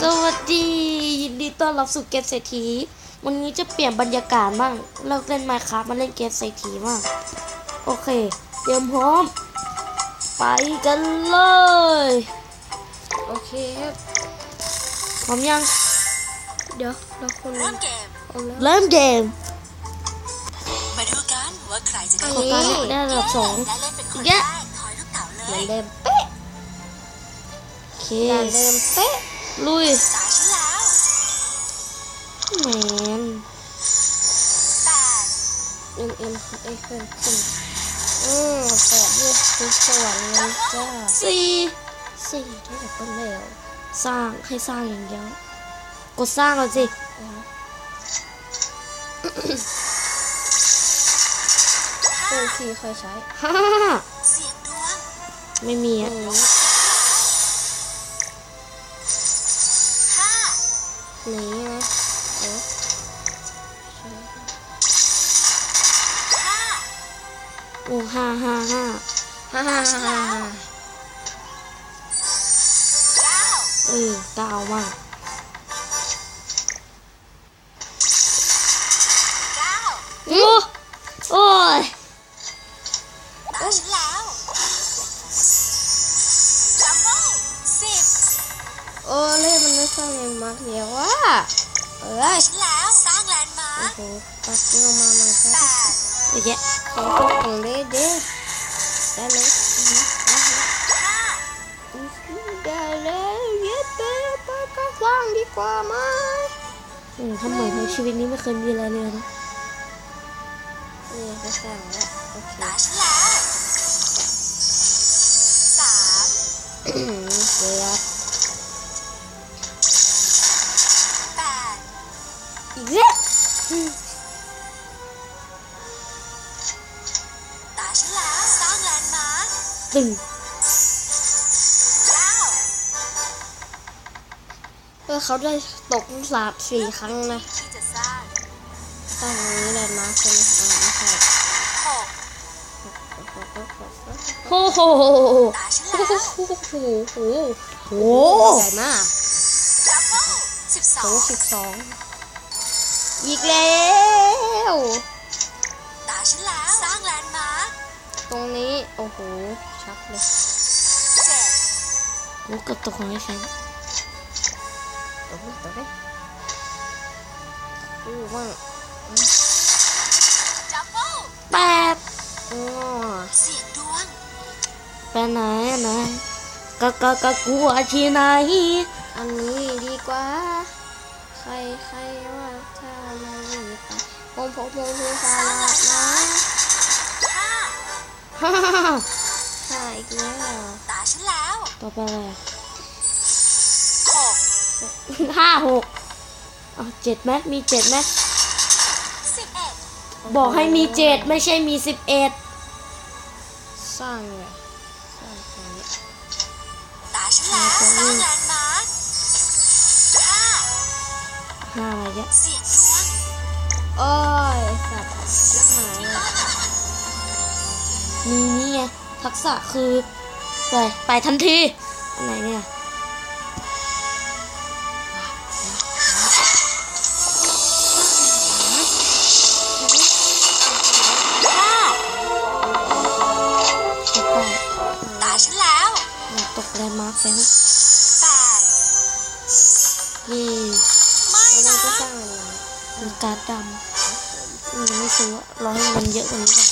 สวัสดียินดีต้อนรับสู่เกมเศรษฐี วันนี้จะเปลี่ยนบรรยากาศบ้างเลิกเล่นมาครับมาเล่นเกมเศรษฐีบ้างโอเค เตรียมพร้อม ไปกันเลย โอเคครับพร้อมยัง เดี๋ยวเราคนเริ่มเกมเอาแล้วเริ่มเกมมาดูกันว่าใครจะได้โครงการได้ระดับสองและเล่นเป็นคนแยะแรกถอยลูกเต๋าเลเหมือนยเดิมเป๊ะโอเคการเดิมเป๊ะ ลุยตาฉันแล้วแมนแปดเอ็มเอ็มไอ้เพื่อนขึ้นอืมแปดด้วยทุกสวรรค์เลยจ้าสี่สี่เท่ากับคนเร็วสร้างให้สร้างอย่างเดียวกดสร้างก่อนสิตู้ที่เคยใช้ฮ่าเสียงดวงไม่มีอือะ หนีนะโอ้โอ้ห้าห้าห้าห้าห้าห้าเออดาวมาก ด์มาโอ้ร์คโหตัดเงามามันแปก็เยอะแยะของพวกของเด้เด้ได้ไหมอือฮึอือฮึห้าอือฮึได้แล้วเย็ดเด้ไปก็สร้างดีกว่าไหมอืมทำไมทั้งชีวิตนี้ไม่เคยมีอะไรเลยนะนี่ก็สร้างแล้วโอเคสามอืมเดี๋ยว ตึงเก้าเออเขาได้ตกสามสี่ครั้งนะที่จะสร้างสร้างอย่างนี้เลยนะใช่ไหมอ่าไม่ใช่หกโอ้โหตาฉันโอ้แล้วโหโอ้โหโอ้โหโหใหญ่มากดับเบิ้ลสิบสอโอ้งสิบสองอีกแล้วตาฉันแล้วสร้างแลนด์มาร์คตรงนี้ โอ้โห ชัดเลยเจ็ดโอ้เกับตกของไอ้แฟนตรงนี้ตรงนี้อู้ว่างดับเบิ้ลแปดอ๋อเสียงดวงไปไหนอะไหนกะกะกะกูอาชีไหนอันนี้ดีกว่า ใครใครว่าถ้าไม่มีไปผมผมผมผมสาลาดนะห้าฮ่า ฮ่าฮ่าใช่อีกแล้วตาฉันแล้วต่อไปอะไรอะหกห้าหกอะเจ็ดไหมมีเจ็ดไหมสิบเอ็ดบอกให้มีเจ็ดไม่ใช่มีสิบเอ็ดสร้างเลยสร้างตรงนี้ตาฉันแล้วสร้างแลนด์มาร์คห้าห้าอะไรเงี้ยเสียงดวงโอ้ยสัตว์ลักหมายเลยมีนี่ไง ทักษะคือ ไป ไปทันทีอันไหนเนี่ยห้าไม่ไปตาฉันแล้วอยากตกแลนด์มาร์คแฟนแปดยี่ไม่แล้วมันนะก็สร้างอะไรมีการ์ดดำมันยังไม่ซื้ออะรอให้มันเยอะกว่านี้ก่อนเจ็ดเย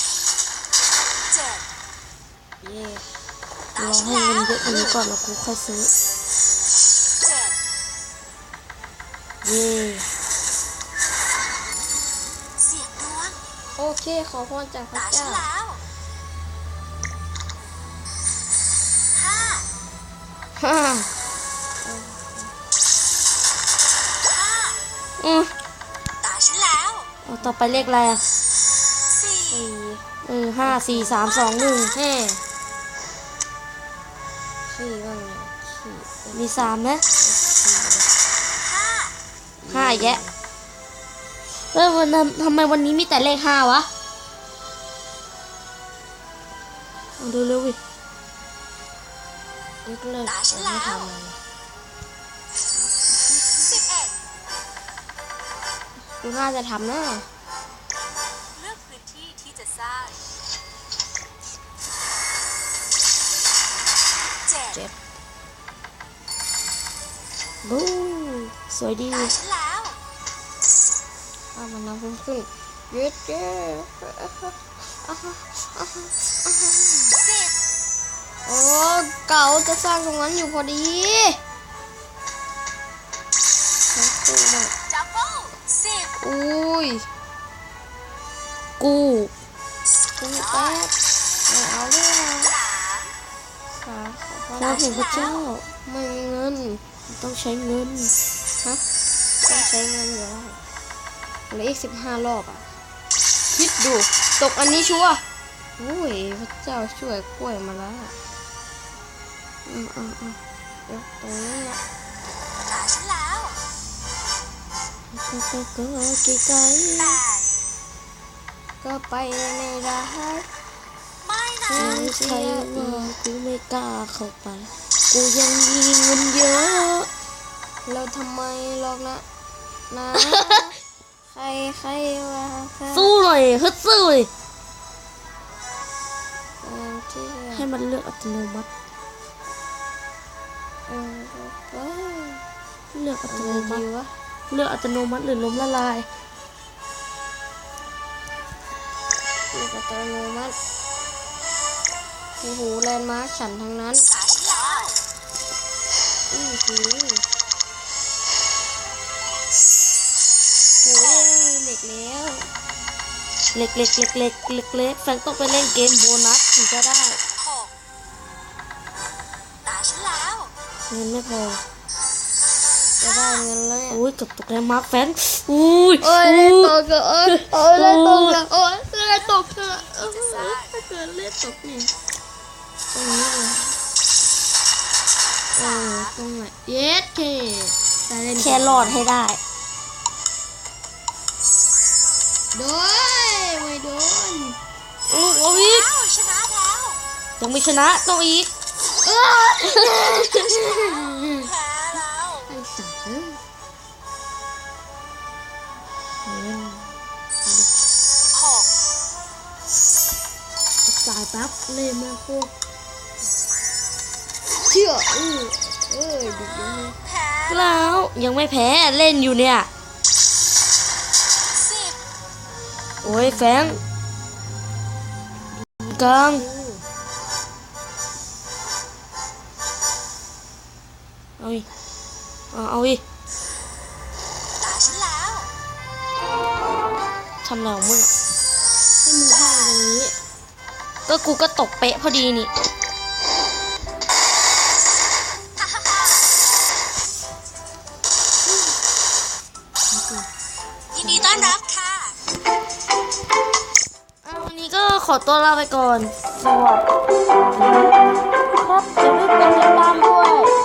่ตา รอฉันให้แล้มันวเยอะกว่านี้ก่อนแล้วกูค่อยซื้อเจ็ดเย่เสียงดวงโอเค ขอพรจากพระตาฉันเจ้าแล้วห้าฮ่าห้าอือตาฉันแล้วเอาต่อไปเลขอะไรอะสี่สี่เออห้าสี่สามสองหนึ่งแห่ มีสามนะห้าแยะเออวันทำไมวันนี้มีแต่เลขห้าวะดูเร็ววิเลิกเลิกไม่ทำกูน่าจะทำนะ บูสวยดีตาฉันแล้วถ้ามันน้ำเพิ่มขึ้นเย็ดเย้สิบโอ้เก่าจะสร้างตรงนั้นอยู่พอดีทั้งคู่มากดับเบิลสิบอุ้ย กูกูแป๊บไม่เอาเลยสามสาขอพระของพระเจ้าไม่มีเงิน ต้องใช้เงินฮะต้องใช้เงินเยอะเหลืออีกสิบห้ารอบอะ คิดดู ตกอันนี้ชัวร์โอ้ยพระเจ้าช่วยกล้วยมาแล้วอืมอืมอืมเดี๋ยวตรงนี้นะตาฉันแล้วก็ก็ก็ไกลแปดก็ไปในร้านไม่นะๆไม่ใช่ว่ากูไม่กล้าเข้าไป กูยังมีเงินเยอะแล้วทำไมหรอกนะนะใครใครว่าใครสู้หน่อยฮึดสู้เลยเออที่ให้มันเลือกอัตโนมัติเออเออเลือกอัตอะโนไรมัดีติวะเลือกอัตโนมัติหรือล้มละลายเรียกอัตโนมัติโอ้โหแลนด์มาร์คฉันทั้งนั้นตาฉันแล้ว อือหือโอ้ยเหล็กแล้วเล็กเล็กเล็กเล็กเล็กเล็กแฟนต้องไปเล่นเกมโบนัสถึงจะได้หกตาฉันแล้วเงินไม่พอจะได้เงินแล้วเนี่ยอุ้ยกับตกแล้วมาร์คแฟนอุ้ยโอ้ยเล่นตกเกิดโอ้ยโอ้ยเล่นตกเกิดโอ้ยเล่นตกเกิดจะสร้างถ้าเกิดเล่นตกนี่ตรงนี้เลย โอ้ตรงไหนเย็ดเคได้เล่นแค่รอดให้ได้ โดยไม่โดนลูกเอาอีกอ้าวชนะแล้วยังไม่ชนะต้องอีกเอ้ยแพ้แล้วไอ้สัตว์เอ้ยหกสายปั๊บเล่นมาพวกเชื่ อเออเอ้ยดิบยังไงแพ้แล้วยังไม่แพ้เล่นอยู่เนี่ยสิบโอ้ยแฟงกลางเอาอีกเอาเอาอีกตาฉันแล้วทำอะไรของมึงอะให้มือข้างตรงนี้ ก็กูก็ตกเป๊ะพอดีนี่ อตัวลาไปก่อน สวัสดีครับอย่าลืมกดติดตามด้วย